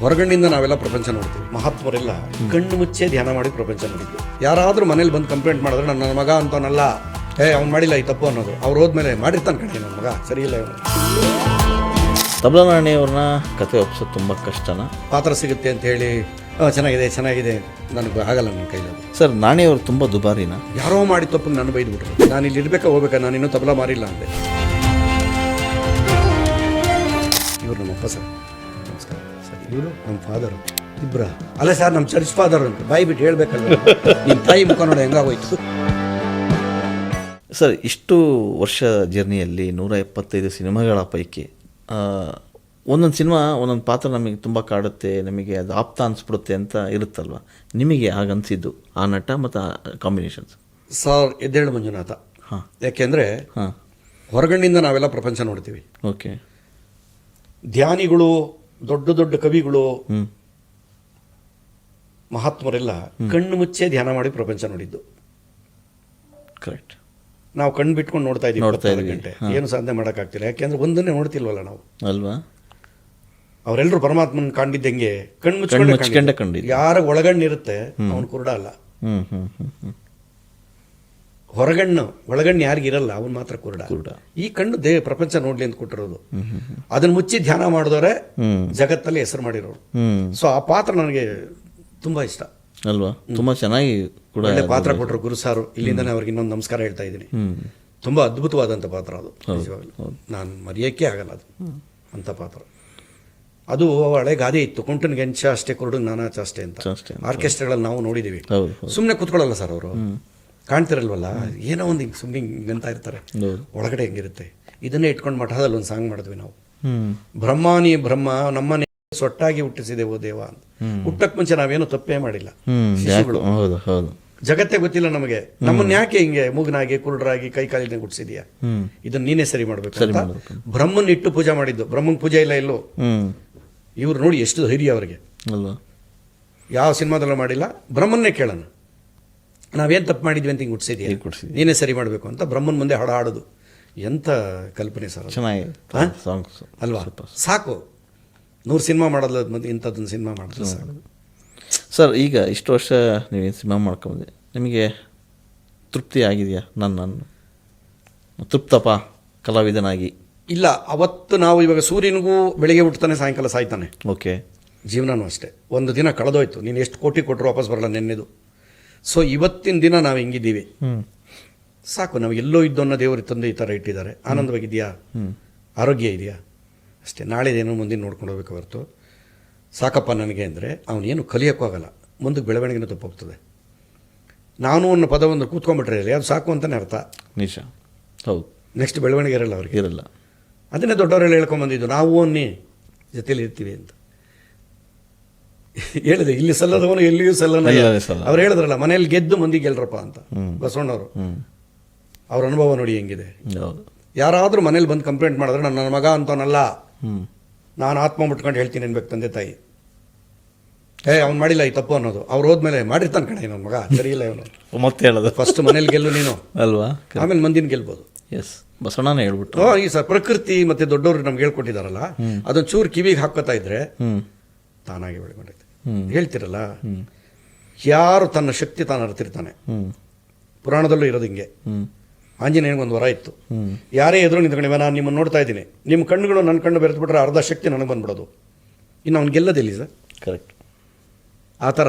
ಹೊರಗಣ್ಣಿಂದ ನಾವೆಲ್ಲ ಪ್ರಪಂಚ ನೋಡ್ತೀವಿ. ಮಹಾತ್ಮರೆಲ್ಲ ಕಣ್ಣು ಮುಚ್ಚೆ ಧ್ಯಾನ ಮಾಡಿ ಪ್ರಪಂಚ ನೋಡಿದ್ವಿ ಯಾರಾದರೂ ಮನೇಲಿ ಬಂದು ಕಂಪ್ಲೇಂಟ್ ಮಾಡಿದ್ರೆ ನನ್ನ ಮಗ ಅಂತವನಲ್ಲ ಏ ಅವ್ನು ಮಾಡಿಲ್ಲ ಈ ತಪ್ಪು ಅನ್ನೋದು. ಅವ್ರು ಹೋದ್ಮೇಲೆ ಮಾಡಿರ್ತಾನೆ ಕಣೆ ನನ್ನ ಮಗ ಸರಿ ಇಲ್ಲ ಇವನು. ತಬಲಾ ನಾಣಿಯವ್ರನ್ನ ಕತೆ ಒಪ್ಸೋದು ತುಂಬ ಕಷ್ಟನ? ಪಾತ್ರ ಸಿಗುತ್ತೆ ಅಂತ ಹೇಳಿ "ಆ, ಚೆನ್ನಾಗಿದೆ ಚೆನ್ನಾಗಿದೆ. ನನಗೆ ಆಗಲ್ಲ ನನ್ನ ಕೈಲಿ ಸರ್ ನಾಣಿಯವ್ರು ತುಂಬ ದುಬಾರಿನ? ಯಾರೋ ಮಾಡಿ ತಪ್ಪು ನಾನು ಬೈದ್ಬಿಟ್ರು ನಾನು ಇಲ್ಲಿ ಇರ್ಬೇಕಾ ಹೋಗ್ಬೇಕಾ? ನಾನು ಇನ್ನೂ ತಬಲಾ ಮಾರಿಲ್ಲ ಅಂದೆ. ಇವ್ರು ನಮ್ಮಪ್ಪ ಸರ್. ಇವರು ನಮ್ಮ ಫಾದರು ಇಬ್ಬರ ಅಲ್ಲ ಸರ್ ನಮ್ಮ ಚರ್ಚ್ ಫಾದರ್ ಅಂತ ಬಾಯಿ ಬಿಟ್ಟು ಹೇಳ್ಬೇಕಲ್ಲ ನಿಮ್ಮ ತಾಯಿ ಮುಖ ನೋಡಿ ಹೆಂಗಾಗೋಯ್ತು? ಸರ್ ಇಷ್ಟು ವರ್ಷ ಜರ್ನಿಯಲ್ಲಿ ನೂರ ಎಪ್ಪತ್ತೈದು ಸಿನಿಮಾಗಳ ಪೈಕಿ ಒಂದೊಂದು ಸಿನಿಮಾ ಒಂದೊಂದು ಪಾತ್ರ ನಮಗೆ ತುಂಬ ಕಾಡುತ್ತೆ ನಮಗೆ ಅದು ಆಪ್ತ ಅನಿಸ್ಬಿಡುತ್ತೆ ಅಂತ ಇರುತ್ತಲ್ವ? ನಿಮಗೆ ಹಾಗನ್ಸಿದ್ದು ಆ ನಟ ಮತ್ತು ಕಾಂಬಿನೇಷನ್ಸ್ ಸರ್ ಎದ್ದೇಳು ಮಂಜುನಾಥ. ಹಾಂ. ಯಾಕೆಂದರೆ ಹಾಂ. ಹೊರಗಣ್ಣಿಂದ ನಾವೆಲ್ಲ ಪ್ರಪಂಚ ನೋಡ್ತೀವಿ. ಓಕೆ ಧ್ಯಾನಿಗಳು ದೊಡ್ಡ ದೊಡ್ಡ ಕವಿಗಳು ಮಹಾತ್ಮರೆಲ್ಲ ಕಣ್ಣು ಮುಚ್ಚೆ ಧ್ಯಾನ ಮಾಡಿ ಪ್ರಪಂಚ ನೋಡಿದ್ದು. ಕರೆಕ್ಟ್ ನಾವು ಕಣ್ಣು ಬಿಟ್ಕೊಂಡು ನೋಡ್ತಾ ಇದ್ದೀವಿ. ಗಂಟೆ. ಏನು ಸಾಧನೆ ಮಾಡೋಕ್ಕಾಗ್ತಿಲ್ಲ. ಯಾಕೆಂದ್ರೆ ಒಂದನ್ನೇ ನೋಡ್ತಿಲ್ವಲ್ಲ ನಾವು. ಅಲ್ವಾ? ಅವರೆಲ್ಲರೂ ಪರಮಾತ್ಮನ ಕಾಣಿದ್ದಂಗೆ ಕಣ್ಣು ಕಣ್ಣು ಮುಚ್ಕೊಂಡೆ. ಕಂಡಿದ್ದು. ಯಾರ ಒಳಗಣ್ಣಿರುತ್ತೆ ಅವನು ಕುರುಡ ಅಲ್ಲ. ಹೊರಗಣ್ಣು ಒಳಗಣ್ಣು ಯಾರಿಗಿರಲ್ಲ ಅವನು ಮಾತ್ರ ಕುರುಡ. ಈ ಕಣ್ಣು ದೇಹ ಪ್ರಪಂಚ ನೋಡ್ಲಿ ಅಂತ ಕೊಟ್ಟಿರೋದು. ಅದನ್ನ ಮುಚ್ಚಿ ಧ್ಯಾನ ಮಾಡಿದವರೇ ಜಗತ್ತಲ್ಲಿ ಹೆಸರು ಮಾಡಿರೋರು. ಸೊ ಆ ಪಾತ್ರ ನನಗೆ ತುಂಬಾ ಇಷ್ಟ. ಅಲ್ವಾ? ತುಂಬಾ ಚೆನ್ನಾಗಿ ಕೂಡ ಪಾತ್ರ ಕೊಟ್ಟರು ಗುರು ಸಾರು. ಇಲ್ಲಿಂದನೇ ಅವ್ರಿಗೆ ಇನ್ನೊಂದು ನಮಸ್ಕಾರ ಹೇಳ್ತಾ ಇದ್ದೀನಿ. ತುಂಬಾ ಅದ್ಭುತವಾದಂತ ಪಾತ್ರ ಅದು ನಾನು ಮರೆಯೋಕ್ಕೆ ಆಗಲ್ಲ ಅದು. ಅಂತ ಪಾತ್ರ. ಅದು ಹಳೆ ಗಾದೆ ಇತ್ತು. ಕುಂಟನ್ ಗೆಂಚ ಅಷ್ಟೇ ಕುರುಡು ನಾನಾಚ ಅಷ್ಟೇ ಅಂತ. ಆರ್ಕೆಸ್ಟ್ರಾಗಳಲ್ಲಿ ನಾವು ನೋಡಿದೀವಿ. ಸುಮ್ಮನೆ ಕುತ್ಕೊಳ್ಳಲ್ಲ ಸರ್ ಅವರು? ಕಾಣ್ತಿರಲ್ವಲ್ಲ? ಏನೋ ಒಂದು ಹಿಂಗೆ ಸುಮ್ಮನೆ ಹಿಂಗಂತ ಇರ್ತಾರೆ. ಒಳಗಡೆ ಹೆಂಗಿರುತ್ತೆ? ಇದನ್ನೇ ಇಟ್ಕೊಂಡು ಮಠದಲ್ಲಿ ಒಂದು ಸಾಂಗ್ ಮಾಡಿದ್ವಿ ನಾವು. ಬ್ರಹ್ಮಾನಿ ಬ್ರಹ್ಮ ನಮ್ಮನೆ ಸೊಟ್ಟಾಗಿ ಹುಟ್ಟಿಸಿದೆವು ದೇವ ಅಂತ. ಹುಟ್ಟಕ್ ಮುಂಚೆ ನಾವೇನು ತಪ್ಪೇ ಮಾಡಿಲ್ಲ. ಶಿಶುಗಳು. ಜಗತ್ತೇ ಗೊತ್ತಿಲ್ಲ ನಮಗೆ. ನಮ್ಮನ್ನ ಯಾಕೆ ಹಿಂಗೆ ಮೂಗನಾಗಿ ಕುರುಡ್ರಾಗಿ ಕೈ ಕಾಲಿನ ಗುಡ್ಸಿದ್ಯಾ ಹ್ಞೂ ಇದನ್ನ ನೀನೇ ಸರಿ ಮಾಡ್ಬೇಕು ಅಂತ ಬ್ರಹ್ಮನ್ ಇಟ್ಟು ಪೂಜೆ ಮಾಡಿದ್ದು. ಬ್ರಹ್ಮನ್ ಪೂಜೆ ಇಲ್ಲ ಇಲ್ಲೋ ಇವ್ರು ನೋಡಿ ಎಷ್ಟು ಧೈರ್ಯ ಅವರಿಗೆ. ಯಾವ ಸಿನಿಮಾದಲ್ಲೂ ಮಾಡಿಲ್ಲ. ಬ್ರಹ್ಮನ್ನೇ ಕೇಳೋಣ. ನಾವೇನು ತಪ್ಪು ಮಾಡಿದ್ವಿ ಅಂತ ಹಿಂಗೆ ಹುಟ್ಟಿಸಿದ್ಯಾ ನೀನೇ ಸರಿ ಮಾಡಬೇಕು ಅಂತ ಬ್ರಹ್ಮನ ಮುಂದೆ ಹಾಡು ಹಾಡೋದು ಎಂಥ ಕಲ್ಪನೆ ಸರ್. ಚೆನ್ನಾಗಿ? ಸಾಂಗ್ಸ್. ಅಲ್ವಾ? ಸಾಕು. ನೂರು ಸಿನಿಮಾ ಮಾಡೋದು ಮತ್ತೆ ಇಂಥದ್ದೊಂದು ಸಿನಿಮಾ ಮಾಡಿದ್ರೆ ಸಾಕು. ಸರ್ ಈಗ ಇಷ್ಟು ವರ್ಷ ನೀವು ಸಿನಿಮಾ ಮಾಡ್ಕೊಂಬಂದೆ ನಿಮಗೆ ತೃಪ್ತಿ ಆಗಿದೆಯಾ ನನ್ನ ನಾನು ತೃಪ್ತಪ್ಪ ಕಲಾವಿದನಾಗಿ? ಇಲ್ಲ ಅವತ್ತು ನಾವು ಇವಾಗ ಸೂರ್ಯನಿಗೂ ಬೆಳಿಗ್ಗೆ ಹುಟ್ಟತಾನೆ ಸಾಯಂಕಾಲ ಸಾಯ್ತಾನೆ. ಓಕೆ. ಜೀವನನೂ ಅಷ್ಟೇ. ಒಂದು ದಿನ ಕಳೆದೋಯ್ತು. ನೀನು ಎಷ್ಟು ಕೋಟಿ ಕೊಟ್ಟರು ವಾಪಸ್ ಬರಲ್ಲ ನೆನ್ನೆದು. ಸೊ ಇವತ್ತಿನ ದಿನ ನಾವು ಹಿಂಗಿದ್ದೀವಿ? ಸಾಕು ನಾವು ಎಲ್ಲೋ ಇದ್ದೋನ್ನ ಅನ್ನೋ ದೇವರು ತಂದೆ ಈ ಥರ ಇಟ್ಟಿದ್ದಾರೆ. ಆನಂದವಾಗಿದೆಯಾ ಆರೋಗ್ಯ ಇದೆಯಾ ಅಷ್ಟೇ ನಾಳೆದೇನೋ ಮುಂದಿನ ನೋಡ್ಕೊಂಡು ಹೋಗ್ಬೇಕು ಹೊರತು. ಸಾಕಪ್ಪ ನನಗೆ ಅಂದರೆ ಅವನೇನು ಕಲಿಯೋಕ್ಕಾಗಲ್ಲ ಮುಂದಕ್ಕೆ ಬೆಳವಣಿಗೆನೂ ತಪ್ಪೋಗ್ತದೆ. ನಾನು ಅನ್ನೋ ಪದವನ್ನು ಕೂತ್ಕೊಂಡ್ಬಿಟ್ರೆ ಅದು ಸಾಕು ಅಂತಲೇ ಅರ್ಥ. ನಿಜ. ಹೌದು. ನೆಕ್ಸ್ಟ್ ಬೆಳವಣಿಗೆ ಇರಲ್ಲ ಅವ್ರಿಗೆ. ಇರಲ್ಲ. ಅದನ್ನೇ ದೊಡ್ಡವರೆಲ್ಲ ಹೇಳ್ಕೊಂಬಂದಿದ್ದು ನಾವು ಅನ್ನಿ ಜೊತೇಲಿ ಇರ್ತೀವಿ ಅಂತ. ಹೇಳಿದೆ ಇಲ್ಲಿ ಸಲ್ಲದವನು ಎಲ್ಲಿಯೂ ಸಲ್ಲನ. ಅವ್ರು ಹೇಳಿದ್ರಲ್ಲ ಮನೆಯಲ್ಲಿ ಗೆದ್ದು ಮಂದಿ ಗೆಲ್ರಪ್ಪ ಅಂತ. ಬಸವಣ್ಣವರು. ಅವ್ರ ಅನುಭವ ನೋಡಿ ಹೆಂಗಿದೆ. ಯಾರಾದರೂ ಮನೇಲಿ ಬಂದು ಕಂಪ್ಲೇಂಟ್ ಮಾಡಿದ್ರೆ ನನ್ನ ಮಗ ಅಂತವನಲ್ಲ. ನಾನು ಆತ್ಮ ಮುಟ್ಕೊಂಡು ಹೇಳ್ತೀನಿ ಅನ್ಬೇಕು ತಂದೆ ತಾಯಿ. ಏ ಅವ್ನು ಮಾಡಿಲ್ಲ ಈ ತಪ್ಪು ಅನ್ನೋದು. ಅವ್ರು ಹೋದ್ಮೇಲೆ ಮಾಡಿರ್ತಾನೆ ಕಣ ನನ್ನ ಮಗ ಸರಿ ಇಲ್ಲ ಇವನು. ಮತ್ತೆ ಹೇಳೋದು? ಫಸ್ಟ್ ಮನೇಲಿ ಗೆಲ್ಲು ನೀನು. ಅಲ್ವಾ? ಆಮೇಲೆ ಮಂದಿನ ಗೆಲ್ಬೋದು. ಎಸ್ ಬಸವಣ್ಣನೇ ಹೇಳ್ಬಿಟ್ಟು ಈ ಸರ್ ಪ್ರಕೃತಿ ಮತ್ತೆ ದೊಡ್ಡವರು ನಮ್ಗೆ ಹೇಳ್ಕೊಟ್ಟಿದಾರಲ್ಲ ಅದೊಂದು ಚೂರು ಕಿವಿಗೆ ಹಾಕೋತಾ ಇದ್ರೆ ತಾನಾಗಿ ಬೆಳ್ಕೊಂಡೈತೆ. ಹೇಳ್ತಿರಲ್ಲ? ಯಾರು ತನ್ನ ಶಕ್ತಿ ತಾನು ಅರ್ತಿರ್ತಾನೆ? ಪುರಾಣದಲ್ಲೂ ಇರೋದು ಹಿಂಗೆ. ಹ್ಞೂ ಆಂಜನೇಯನಿಗೆ ಒಂದು ವರ ಇತ್ತು. ಯಾರೇ ಎದುರು ನಿಂತ್ಕೊಂಡಿವೆ ನಾನು ನಿಮ್ಮನ್ನು ನೋಡ್ತಾ ಇದ್ದೀನಿ. ನಿಮ್ಮ ಕಣ್ಣುಗಳು ನನ್ನ ಕಣ್ಣು ಬೆರೆತು ಅರ್ಧ ಶಕ್ತಿ ನನಗೆ ಬಂದ್ಬಿಡೋದು. ಇನ್ನು ಅವ್ನು ಗೆಲ್ಲದಿಲ್ಲ ಸರ್ ಕರೆಕ್ಟ್ ಆ ಥರ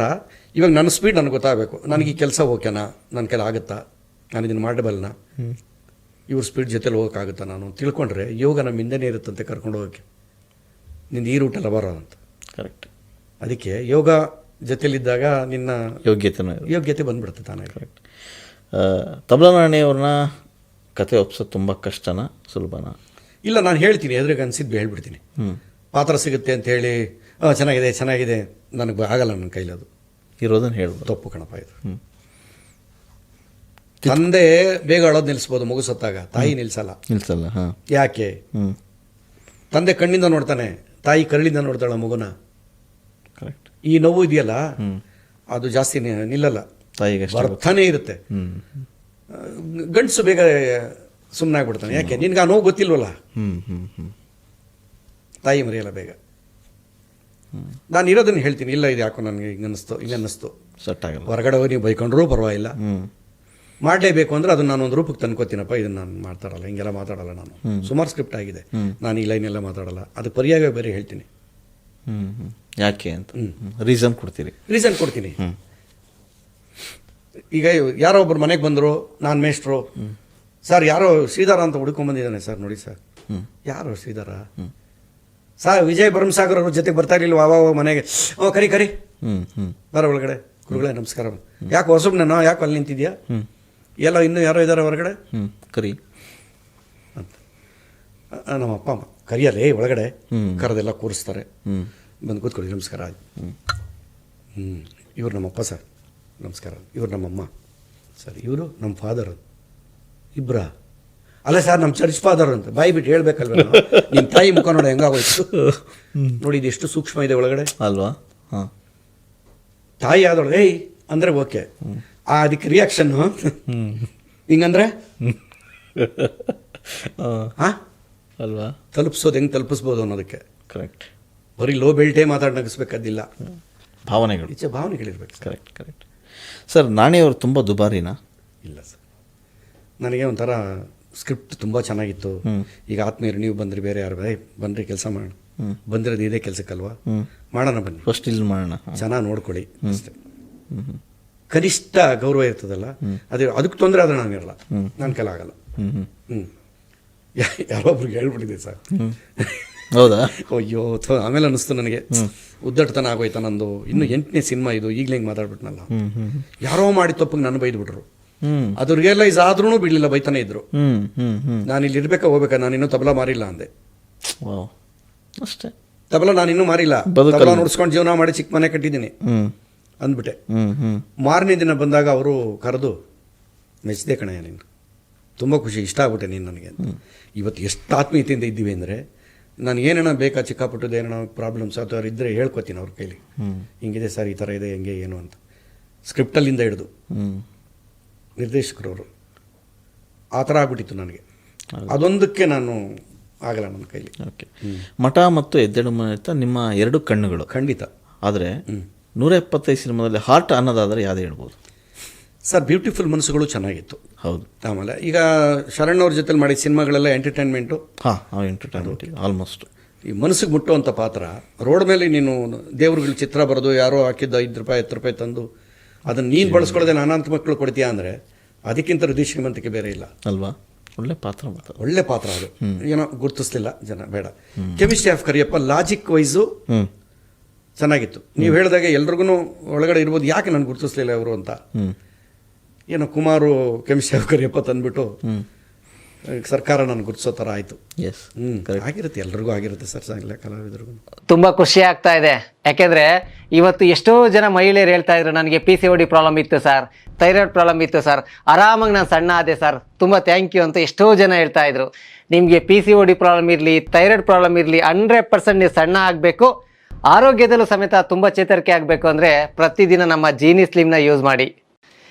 ಇವಾಗ ನನ್ನ ಸ್ಪೀಡ್ ನನಗೆ ಗೊತ್ತಾಗಬೇಕು. ನನಗೆ ಈ ಕೆಲಸ ಓಕೆನಾ? ನನ್ನ ಕೆಲ ಆಗುತ್ತಾ? ನಾನು ಇದನ್ನು ಮಾಡಬಲ್ಲನ ಇವ್ರ ಸ್ಪೀಡ್ ಜೊತೆಲಿ ಹೋಗೋಕ್ಕಾಗುತ್ತಾ ನಾನು? ತಿಳ್ಕೊಂಡ್ರೆ ಯೋಗ ನಮ್ಮ ಹಿಂದೆನೇ ಇರುತ್ತಂತೆ ಕರ್ಕೊಂಡು ಹೋಗೋಕ್ಕೆ ನಿಂದು ಈ ರೂಟೆಲ್ಲ ಬರೋ ಅಂತ ಕರೆಕ್ಟ್ ಅದಕ್ಕೆ ಯೋಗ ಜೊತೆಯಲ್ಲಿದ್ದಾಗ ನಿನ್ನ ಯೋಗ್ಯತೆ ಯೋಗ್ಯತೆ ಬಂದ್ಬಿಡುತ್ತೆ ತಾನೇ. ಕರೆಕ್ಟ್ ತಬಲನಾಣಿಯವ್ರನ್ನ ಕತೆ ಒಪ್ಸೋದು ತುಂಬ ಕಷ್ಟನಾ ಸುಲಭನ? ಇಲ್ಲ ನಾನು ಹೇಳ್ತೀನಿ ಎದುರಿಗೆ ಅನಿಸಿದ್ದು ಹೇಳ್ಬಿಡ್ತೀನಿ. ಪಾತ್ರ ಸಿಗುತ್ತೆ ಅಂತ ಹೇಳಿ ಹಾಂ ಚೆನ್ನಾಗಿದೆ ಚೆನ್ನಾಗಿದೆ ನನಗೆ ಆಗಲ್ಲ ನನ್ನ ಕೈಲಿ ಅದು. ಇರೋದನ್ನು ಹೇಳ್ಬೋದು. ತಪ್ಪು ಕಣಪ್ಪ ಇದು. ತಂದೆ ಬೇಗ ಅಳೋದು ನಿಲ್ಲಿಸ್ಬೋದು ಮಗು ಸತ್ತಾಗ. ತಾಯಿ ನಿಲ್ಲಿಸಲ್ಲ ನಿಲ್ಸಲ್ಲ. ಹಾಂ. ಯಾಕೆ? ತಂದೆ ಕಣ್ಣಿಂದ ನೋಡ್ತಾನೆ ತಾಯಿ ಕರಳಿಂದ ನೋಡ್ತಾಳ ಮಗುನ? ಈ ನೋವು ಇದೆಯಲ್ಲ ಅದು ಜಾಸ್ತಿ ನಿಲ್ಲಲ್ಲ. ಬರ್ತನೇ ಇರುತ್ತೆ. ಗಂಡಸು ಬೇಗ ಸುಮ್ಮನೆ ಆಗ್ಬಿಡ್ತಾನೆ ಯಾಕೆ ನಿನ್ಗೆ ಆ ನೋವು ಗೊತ್ತಿಲ್ವಲ್ಲ? ತಾಯಿ ಮರೆಯಲ್ಲ ಬೇಗ. ನಾನು ಇರೋದನ್ನು ಹೇಳ್ತೀನಿ. ಇಲ್ಲ ಇದು ಯಾಕೋ ನನಗೆ ಹಿಂಗೆ ಅನ್ನಿಸ್ತು ಹಿಂಗೆ ಅನ್ನಿಸ್ತು. ಸೆಟ್ ಆಗಲ್ಲ ಹೊರಗಡೆ ಹೋಗಿ ನೀವು ಬೈಕೊಂಡ್ರೂ ಪರವಾಗಿಲ್ಲ. ಮಾಡಲೇಬೇಕು ಅಂದ್ರೆ ಅದನ್ನ ನಾನು ಒಂದು ರೂಪಕ್ಕೆ ತಂದ್ಕೋತೀನಪ್ಪ. ಇದನ್ನ ನಾನು ಮಾತಾಡಲ್ಲ ಹಿಂಗೆಲ್ಲ ಮಾತಾಡಲ್ಲ ನಾನು. ಸುಮಾರು ಸ್ಕ್ರಿಪ್ಟ್ ಆಗಿದೆ. ನಾನು ಈ ಲೈನ್ ಎಲ್ಲ ಮಾತಾಡಲ್ಲ. ಅದು ಪರ್ಯಾಯ ಬೇರೆ ಹೇಳ್ತೀನಿ. ಯಾಕೆ ಅಂತ. ರೀಸನ್ ಕೊಡ್ತೀರಿ. ರೀಸನ್ ಕೊಡ್ತೀನಿ. ಈಗ ಯಾರೋ ಒಬ್ಬರು ಮನೆಗೆ ಬಂದರು ನಾನು ಮೇಷ್ಟ್ರು. ಸರ್ ಯಾರೋ ಶ್ರೀಧರ ಅಂತ ಹುಡ್ಕೊಂಡ್ಬಂದಿದ್ದಾನೆ ಸರ್ ನೋಡಿ ಸರ್. ಯಾರೋ ಶ್ರೀಧರ? ಸರ್ ವಿಜಯ್ ಭರಮಸಾಗರ್ ಅವ್ರ ಜೊತೆಗೆ ಬರ್ತಾ ಇರಲಿಲ್ಲ ಅವ ಮನೆಗೆ? ಓ ಕರಿ ಕರಿ. ಬರ ಒಳಗಡೆ. ಗುರುಗಳೇ ನಮಸ್ಕಾರ. ಯಾಕೆ ಹೊಸಬ್ನ ಯಾಕೆ ಅಲ್ಲಿ ನಿಂತಿದ್ಯಾ? ಎಲ್ಲ ಇನ್ನೂ ಯಾರೋ ಇದ್ದಾರೆ ಹೊರಗಡೆ? ಹ್ಞೂ ಕರಿ. ಅಂತ. ನಮ್ಮ ಅಪ್ಪ ಅಮ್ಮ ಕರಿಯಲ್ಲೇ ಒಳಗಡೆ. ಕರೆದೆಲ್ಲ ಕೂರಿಸ್ತಾರೆ. ಬಂದು ಕೂತ್ಕೊಳ್ಳಿ ನಮಸ್ಕಾರ. ಹ್ಞೂ ಇವ್ರು ನಮ್ಮಪ್ಪ ಸರ್. ನಮಸ್ಕಾರ. ಇವ್ರು ನಮ್ಮಮ್ಮ ಸರ್ ಇವರು ನಮ್ಮ ಫಾದರ್ ಇಬ್ಬರ ಅಲ್ಲ ಸರ್ ನಮ್ಮ ಚರ್ಚ್ ಫಾದರ್ ಅಂತ. ಬಾಯಿ ಬಿಟ್ಟು ಹೇಳ್ಬೇಕಲ್ವ? ನಿಮ್ಮ ತಾಯಿ ಮುಖ ನೋಡಿ ಹೆಂಗಾಗೋಯ್ತು? ನೋಡಿ ಇದು ಎಷ್ಟು ಸೂಕ್ಷ್ಮ ಇದೆ ಒಳಗಡೆ. ಅಲ್ವಾ? ಹಾಂ. ತಾಯಿ ಆದೊಳಗೆ ಏಯ್ ಅಂದರೆ ಓಕೆ. ಆ ಅದಕ್ಕೆ ರಿಯಾಕ್ಷನ್ನು ಹಿಂಗಂದ್ರೆ? ಹಾಂ. ಹಾಂ? ಅಲ್ವಾ? ತಲುಪಿಸೋದು ಹೆಂಗೆ ತಲುಪಿಸ್ಬೋದು ಅನ್ನೋದಕ್ಕೆ. ಕರೆಕ್ಟ್ ಬರೀ ಲೋ ಬೆಲ್ಟೇ ಮಾತಾಡಿ ನಗಿಸ್ಬೇಕಾದಿಲ್ಲ. ಭಾವನೆಗಳು. ಇಚ್ಛೆ ಭಾವನೆಗಳಿರ್ಬೇಕು ಸರ್. ಕರೆಕ್ಟ್ ಕರೆಕ್ಟ್ ಸರ್ ನಾಣಿಯವರು ತುಂಬ ದುಬಾರಿನಾ? ಇಲ್ಲ ಸರ್. ನನಗೆ ಒಂಥರ ಸ್ಕ್ರಿಪ್ಟ್ ತುಂಬ ಚೆನ್ನಾಗಿತ್ತು. ಈಗ ಆತ್ಮೀಯರು ನೀವು ಬಂದ್ರಿ ಬೇರೆ ಯಾರು ಬೇರೆ ಬಂದ್ರಿ ಕೆಲಸ ಮಾಡೋಣ. ಬಂದಿರೋದು ಇದೇ ಕೆಲಸಕ್ಕಲ್ವಾ? ಮಾಡೋಣ ಬನ್ನಿ. ಫಸ್ಟ್ ಇಲ್ಲಿ ಮಾಡೋಣ. ಚೆನ್ನಾಗಿ ನೋಡ್ಕೊಳ್ಳಿ ಅಷ್ಟೇ. ಕನಿಷ್ಠ ಗೌರವ ಇರ್ತದಲ್ಲ ಅದೇ ಅದಕ್ಕೆ ತೊಂದರೆ ಆದ್ರೆ ನಾನು ಇರಲ್ಲ. ನನ್ನ ಕೆಲ ಆಗಲ್ಲ ಹ್ಞೂ ಯಾರೊಬ್ರಿಗೆ ಹೇಳ್ಬಿಟ್ಟಿದೆ ಸರ್. ಹೌದಾ? ಅಯ್ಯೋ ಆಮೇಲೆ ಅನಿಸ್ತು ನನಗೆ. ಉದ್ದಟತನ ಆಗೋಯ್ತ ನಂದು. ಇನ್ನು ಎಂಟನೇ ಸಿನಿಮಾ ಇದು ಈಗಲೇ ಹಿಂಗೆ ಮಾತಾಡ್ಬಿಟ್ನಲ್ಲ. ಯಾರೋ ಮಾಡಿ ತಪ್ಪಿಗೆ ನಾನು ಬೈದ್ಬಿಟ್ರು. ಅದು ರಿಯಲೈಸ್ ಆದ್ರೂ ಬಿಡಲಿಲ್ಲ ಬೈತಾನೆ ಇದ್ರು. ನಾನು ಇಲ್ಲಿ ಇರ್ಬೇಕಾ ಹೋಗ್ಬೇಕಾ ನಾನು ಇನ್ನೂ ತಬಲಾ ಮಾರಿಲ್ಲ ಅಂದೆ. ಅಷ್ಟೇ. ತಬಲಾ ನಾನು ಇನ್ನೂ ಮಾರಿಲ್ಲ. ತಬಲಾ ನೋಡ್ಸ್ಕೊಂಡು ಜೀವನ ಮಾಡಿ ಚಿಕ್ಕ ಮನೆ ಕಟ್ಟಿದ್ದೀನಿ. ಅಂದ್ಬಿಟ್ಟೆ. ಮಾರನೇ ದಿನ ಬಂದಾಗ ಅವರು ಕರೆದು ಮೆಚ್ಚಿದೆ ಕಣಯ್ಯ ನೀನು. ತುಂಬ ಖುಷಿ ಇಷ್ಟ ಆಗ್ಬಿಟ್ಟೆ ನೀನು ನನಗೆ ಇವತ್ತು ಎಷ್ಟು ಆತ್ಮೀಯತೆಯಿಂದ ಇದ್ದೀವಿ ಅಂದರೆ ನಾನು ಏನೇನೋ ಬೇಕಾ ಚಿಕ್ಕ ಏನೇನೋ ಏನೋ ಪ್ರಾಬ್ಲಮ್ಸ್ ಅಥವಾ ಇದ್ದರೆ ಹೇಳ್ಕೊತೀನಿ ಅವ್ರ ಕೈಲಿ. ಹಿಂಗಿದೆ ಸರ್ ಈ ಥರ ಇದೆ ಹೆಂಗೆ ಏನು ಅಂತ. ಸ್ಕ್ರಿಪ್ಟಲ್ಲಿಂದ ಹಿಡಿದು. ನಿರ್ದೇಶಕರವರು. ಆ ಥರ ಆಗ್ಬಿಟ್ಟಿತ್ತು ನನಗೆ. ಅದೊಂದಕ್ಕೆ ನಾನು ಆಗಲ್ಲ ನನ್ನ ಕೈಲಿ. ಓಕೆ. ಮಠ ಮತ್ತು ಎದ್ದೆಡು ಮನೆತ ನಿಮ್ಮ ಎರಡು ಕಣ್ಣುಗಳು. ಖಂಡಿತ. ಆದರೆ ನೂರ ಎಪ್ಪತ್ತೈದು ಸಿನಿಮಾದಲ್ಲಿ ಹಾರ್ಟ್ ಅನ್ನೋದಾದರೆ ಯಾವುದೇ ಹೇಳ್ಬೋದು. ಸರ್ ಬ್ಯೂಟಿಫುಲ್ ಮನಸ್ಸುಗಳು ಚೆನ್ನಾಗಿತ್ತು. ಹೌದು. ಆಮೇಲೆ ಈಗ ಶರಣ್ ಅವ್ರ ಜೊತೆಲಿ ಮಾಡಿದ ಸಿನಿಮಾಗಳೆಲ್ಲ ಎಂಟರ್ಟೈನ್ಮೆಂಟು. ಹಾಂ ಎಂಟರ್ಟೈನ್ಮೆಂಟ್ ಆಲ್ಮೋಸ್ಟ್. ಈ ಮನಸ್ಸಿಗೆ ಮುಟ್ಟುವಂಥ ಪಾತ್ರ ರೋಡ್ ಮೇಲೆ ನೀನು ದೇವ್ರುಗಳ ಚಿತ್ರ ಬರೆದು ಯಾರೋ ಹಾಕಿದ್ದ ಐದು ರೂಪಾಯಿ ಹತ್ತು ರೂಪಾಯಿ ತಂದು ಅದನ್ನು ನೀನು ಬಳಸ್ಕೊಳ್ಳದೆ ನಾನಾಂತ ಮಕ್ಕಳು ಕೊಡ್ತೀಯಾ ಅಂದರೆ ಅದಕ್ಕಿಂತ ಹೃದಯ ಶ್ರೀಮಂತಿಕೆ ಬೇರೆ ಇಲ್ಲ. ಅಲ್ವಾ? ಒಳ್ಳೆ ಪಾತ್ರ ಒಳ್ಳೆ ಪಾತ್ರ ಅದು. ಏನೋ ಗುರುತಿಸ್ಲಿಲ್ಲ ಜನ ಬೇಡ. Chemistry of Kariyappa logic wise ಚೆನ್ನಾಗಿತ್ತು. ನೀವು ಹೇಳಿದಾಗ ಎಲ್ರಿಗೂ ಒಳಗಡೆ ಇರ್ಬೋದು ಯಾಕೆ ನಾನು ಗುರುತಿಸ್ಲಿಲ್ಲ ಅವರು ಅಂತ? ಏನೋ ಕುಮಾರು ಕೆಮಿಸ್ಟ್ರಿ ಆಫ್ ಕರಿಯಪ್ಪ ತಂದ್ಬಿಟ್ಟು ಹ್ಞೂ ಸರ್ಕಾರ ನಾನು ಗುರುತಿಸೋ ಥರ ಆಯಿತು. ಎಸ್ ಹ್ಞೂ ಆಗಿರುತ್ತೆ ಎಲ್ರಿಗೂ ಆಗಿರುತ್ತೆ ಸರ್ ಸಂಗ್ಲ ಕಲಾವಿದರಿಗೂ. ತುಂಬ ಖುಷಿ ಆಗ್ತಾ ಇದೆ. ಯಾಕೆಂದರೆ ಇವತ್ತು ಎಷ್ಟೋ ಜನ ಮಹಿಳೆಯರು ಹೇಳ್ತಾ ಇದ್ರು ನನಗೆ P C O D problem ಇತ್ತು ಸರ್ ಥೈರಾಯ್ಡ್ ಪ್ರಾಬ್ಲಮ್ ಇತ್ತು ಸರ್ ಆರಾಮಾಗಿ ನಾನು ಸಣ್ಣ ಆದೆ ಸರ್. ತುಂಬ ಥ್ಯಾಂಕ್ ಯು ಅಂತ ಎಷ್ಟೋ ಜನ ಹೇಳ್ತಾ ಇದ್ರು. ನಿಮಗೆ P C O D problem ಇರಲಿ ಥೈರಾಯ್ಡ್ ಪ್ರಾಬ್ಲಮ್ ಇರಲಿ ಹಂಡ್ರೆಡ್ ಪರ್ಸೆಂಟ್ ನೀವು ಸಣ್ಣ ಆಗಬೇಕು. ಆರೋಗ್ಯದಲ್ಲೂ ಸಮೇತ ತುಂಬ ಚೇತರಿಕೆ ಆಗಬೇಕು ಅಂದರೆ ಪ್ರತಿದಿನ ನಮ್ಮ ಜೀನಿ ಸ್ಲಿಮ್ನ ಯೂಸ್ ಮಾಡಿ.